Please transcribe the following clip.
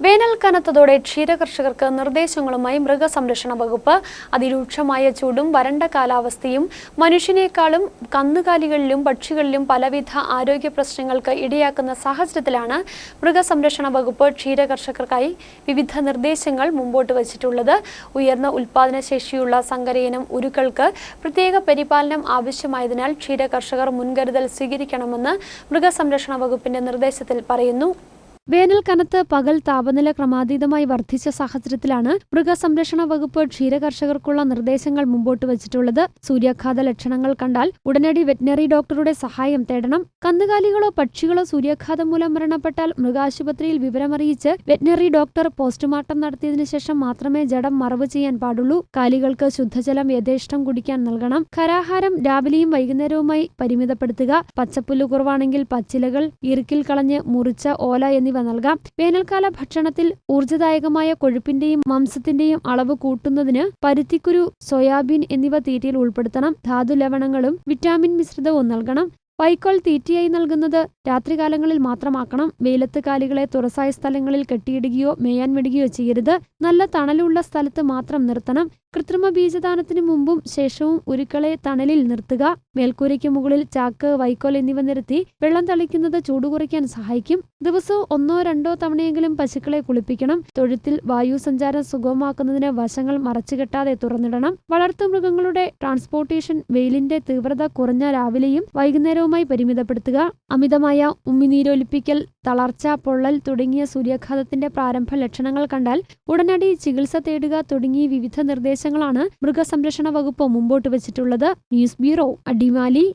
വേനൽ കനത്തതോടെ ക്ഷീരകർഷകർക്ക് നിർദ്ദേശങ്ങളുമായി മൃഗസംരക്ഷണ വകുപ്പ് അതിരൂക്ഷമായ ചൂടും വരണ്ട കാലാവസ്ഥയും മനുഷ്യനേക്കാളും കന്നുകാലികളിലും പക്ഷികളിലും പലവിധ ആരോഗ്യ പ്രശ്നങ്ങൾക്ക് ഇടയാക്കുന്ന സാഹചര്യത്തിലാണ് മൃഗസംരക്ഷണ വകുപ്പ് ക്ഷീരകർഷകർക്കായി വിവിധ നിർദ്ദേശങ്ങൾ മുമ്പോട്ട് വച്ചിട്ടുള്ളത്. ഉയർന്ന ഉൽപാദന ശേഷിയുള്ള സങ്കരയിനം ഉരുക്കൾക്ക് പ്രത്യേക പരിപാലനം ആവശ്യമായതിനാൽ ക്ഷീരകർഷകർ മുൻകരുതൽ സ്വീകരിക്കണമെന്ന് മൃഗസംരക്ഷണ വകുപ്പിന്റെ നിർദ്ദേശത്തിൽ പറയുന്നു. വേനൽ കനത്ത് പകൽ താപനില ക്രമാതീതമായി വർദ്ധിച്ച സാഹചര്യത്തിലാണ് മൃഗസംരക്ഷണ വകുപ്പ് ക്ഷീരകർഷകർക്കുള്ള നിർദ്ദേശങ്ങൾ മുമ്പോട്ട് വച്ചിട്ടുള്ളത്. സൂര്യാഘാത ലക്ഷണങ്ങൾ കണ്ടാൽ ഉടനടി വെറ്റിനറി ഡോക്ടറുടെ സഹായം തേടണം. കന്നുകാലികളോ പക്ഷികളോ സൂര്യാഘാതം മൂലം മരണപ്പെട്ടാൽ മൃഗാശുപത്രിയിൽ വിവരമറിയിച്ച് വെറ്റിനറി ഡോക്ടർ പോസ്റ്റ്മോർട്ടം നടത്തിയതിനു ശേഷം മാത്രമേ ജഡം മറവ് ചെയ്യാൻ പാടുള്ളൂ. കാലികൾക്ക് ശുദ്ധജലം യഥേഷ്ടം കുടിക്കാൻ നൽകണം. ഖരാഹാരം രാവിലെയും വൈകുന്നേരവുമായി പരിമിതപ്പെടുത്തുക. പച്ചപ്പുല്ല് കുറവാണെങ്കിൽ പച്ചിലകൾ ഇറുക്കിൽ കളഞ്ഞ് മുറിച്ച ഓല എന്നിവ നൽകാം. വേനൽക്കാല ഭക്ഷണത്തിൽ ഊർജദായകമായ കൊഴുപ്പിന്റെയും മാംസത്തിന്റെയും അളവ് കൂട്ടുന്നതിന് പരുത്തിക്കുരു സോയാബീൻ എന്നിവ തീറ്റയിൽ ഉൾപ്പെടുത്തണം. ധാതു ലവണങ്ങളും വിറ്റാമിൻ മിശ്രിതവും നൽകണം. വൈക്കോൽ തീറ്റയായി നൽകുന്നത് രാത്രികാലങ്ങളിൽ മാത്രമാക്കണം വെയിലത്ത് കാലികളെ തുറസായ സ്ഥലങ്ങളിൽ കെട്ടിയിടുകയോ മേയാൻ വിടുകയോ ചെയ്യരുത്. നല്ല തണലുള്ള സ്ഥലത്ത് മാത്രം നിർത്തണം. കൃത്രിമ ബീജദാനത്തിന് മുമ്പും ശേഷവും ഉരുക്കളെ തണലിൽ നിർത്തുക. മേൽക്കൂരയ്ക്ക് മുകളിൽ ചാക്ക് വൈക്കോൽ എന്നിവ നിരത്തി വെള്ളം തളിക്കുന്നത് ചൂട് കുറയ്ക്കാൻ സഹായിക്കും. ദിവസവും ഒന്നോ രണ്ടോ തവണയെങ്കിലും പശുക്കളെ കുളിപ്പിക്കണം. തൊഴുത്തിൽ വായു സഞ്ചാരം സുഗമമാക്കുന്നതിന് വശങ്ങൾ മറച്ചുകെട്ടാതെ തുറന്നിടണം. വളർത്തുമൃഗങ്ങളുടെ ട്രാൻസ്പോർട്ടേഷൻ വെയിലിന്റെ തീവ്രത കുറഞ്ഞ രാവിലെയും വൈകുന്നേരവുമായി പരിമിതപ്പെടുത്തുക. അമിതമായ ഉമ്മിനീരൊലിപ്പിക്കൽ തളർച്ച പൊള്ളൽ തുടങ്ങിയ സൂര്യാഘാതത്തിന്റെ പ്രാരംഭ ലക്ഷണങ്ങൾ കണ്ടാൽ ഉടനടി ചികിത്സ തേടുക തുടങ്ങിയ വിവിധ നിർദ്ദേശങ്ങളാണ് മൃഗസംരക്ഷണ വകുപ്പ് മുമ്പോട്ട് വച്ചിട്ടുള്ളത്. News bureau Adimali.